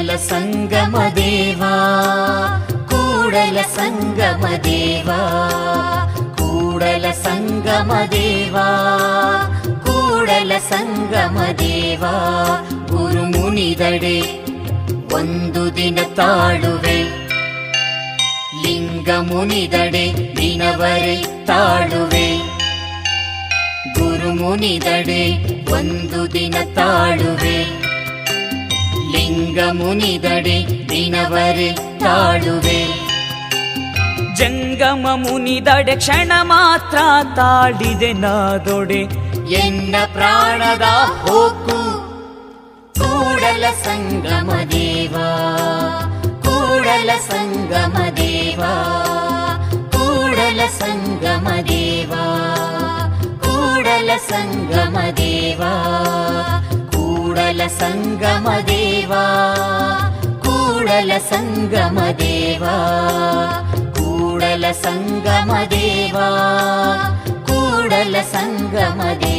ಕೂಡಲ ಸಂಗಮ ದೇವಾ, ಕೂಡಲ ಸಂಗಮ ದೇವಾ, ಕೂಡಲ ಸಂಗಮ ದೇವಾ, ಕೂಡಲ ಸಂಗಮ ದೇವಾ. ಗುರು ಮುನಿದಡೆ, ಒಂದು ದಿನ ತಾಳುವೆ. ಲಿಂಗ ಮುನಿದಡೆ, ದಿನವರೆ ತಾಳುವೆ. ಗುರು ಮುನಿದಡೆ, ಒಂದು ದಿನ ತಾಳುವೆ. ಲಿಂಗ ಮುನಿದಡೆ ದಿನವರೆ ತಾಳುವೆ ಜಂಗಮ ಮುನಿದಡೆ ಕ್ಷಣ ಮಾತ್ರ ತಾಳಿದೆ ನಾದೊಡೆ ಎನ್ನ ಪ್ರಾಣದ ಹೋಕು ಕೂಡಲ ಸಂಗಮ ದೇವಾ ಕೂಡಲ ಸಂಗಮ ದೇವಾ ಕೂಡಲ ಸಂಗಮ ದೇವಾ ಕೂಡಲ ಸಂಗಮ ದೇವಾ கூடல சங்கம தேவா கூடல சங்கம தேவா கூடல சங்கம தேவா கூடல சங்கம தேவா